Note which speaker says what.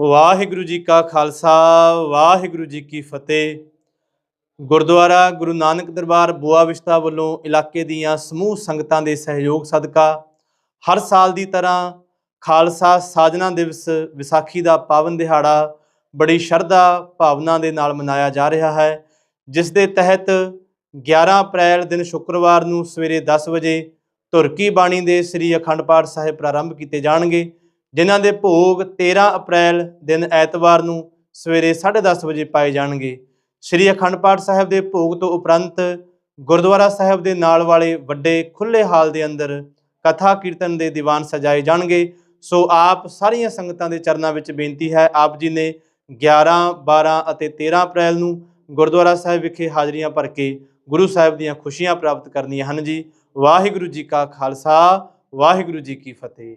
Speaker 1: ਵਾਹਿਗੁਰੂ ਜੀ ਕਾ ਖਾਲਸਾ, ਵਾਹਿਗੁਰੂ ਜੀ ਕੀ ਫਤਿਹ। ਗੁਰਦੁਆਰਾ ਗੁਰੂ ਨਾਨਕ ਦਰਬਾਰ ਬੁਆ ਵਿਸ਼ਤਾ ਵੱਲੋਂ ਇਲਾਕੇ ਦੀਆਂ ਸਮੂਹ ਸੰਗਤਾਂ ਦੇ ਸਹਿਯੋਗ ਸਦਕਾ ਹਰ ਸਾਲ ਦੀ ਤਰ੍ਹਾਂ ਖਾਲਸਾ ਸਾਜਨਾ ਦਿਵਸ ਵਿਸਾਖੀ ਦਾ ਪਾਵਨ ਦਿਹਾੜਾ ਬੜੀ ਸ਼ਰਧਾ ਭਾਵਨਾ ਦੇ ਨਾਲ ਮਨਾਇਆ ਜਾ ਰਿਹਾ ਹੈ, ਜਿਸ ਦੇ ਤਹਿਤ 11 ਅਪ੍ਰੈਲ ਦਿਨ ਸ਼ੁੱਕਰਵਾਰ ਨੂੰ ਸਵੇਰੇ 10 ਵਜੇ ਤੁਰਕੀ ਬਾਣੀ ਦੇ ਸ੍ਰੀ ਅਖੰਡ ਪਾਠ ਸਾਹਿਬ ਪ੍ਰਾਰੰਭ ਕੀਤੇ ਜਾਣਗੇ। ਜਿਨ੍ਹਾਂ ਦੇ ਭੋਗ 13 ਅਪ੍ਰੈਲ ਦਿਨ ਐਤਵਾਰ ਨੂੰ ਸਵੇਰੇ 10:30 ਵਜੇ ਪਾਏ ਜਾਣਗੇ। ਸ੍ਰੀ ਅਖੰਡ ਪਾਠ ਸਾਹਿਬ ਦੇ ਭੋਗ ਤੋਂ ਉਪਰੰਤ ਗੁਰਦੁਆਰਾ ਸਾਹਿਬ ਦੇ ਨਾਲ ਵਾਲੇ ਵੱਡੇ ਖੁੱਲੇ ਹਾਲ ਦੇ ਅੰਦਰ ਕਥਾ ਕੀਰਤਨ ਦੇ ਦੀਵਾਨ ਸਜਾਏ ਜਾਣਗੇ। ਸੋ ਆਪ ਸਾਰੀਆਂ ਸੰਗਤਾਂ ਦੇ ਚਰਨਾਂ ਵਿੱਚ ਬੇਨਤੀ ਹੈ, ਆਪ ਜੀ ਨੇ 11 12 ਅਤੇ 13 ਅਪ੍ਰੈਲ ਨੂੰ ਗੁਰਦੁਆਰਾ ਸਾਹਿਬ ਵਿਖੇ ਹਾਜ਼ਰੀਆਂ ਭਰ ਕੇ ਗੁਰੂ ਸਾਹਿਬ ਦੀਆਂ ਖੁਸ਼ੀਆਂ ਪ੍ਰਾਪਤ ਕਰਨੀਆਂ ਹਨ ਜੀ। ਵਾਹਿਗੁਰੂ ਜੀ ਕਾ ਖਾਲਸਾ, ਵਾਹਿਗੁਰੂ ਜੀ ਕੀ ਫਤਿਹ।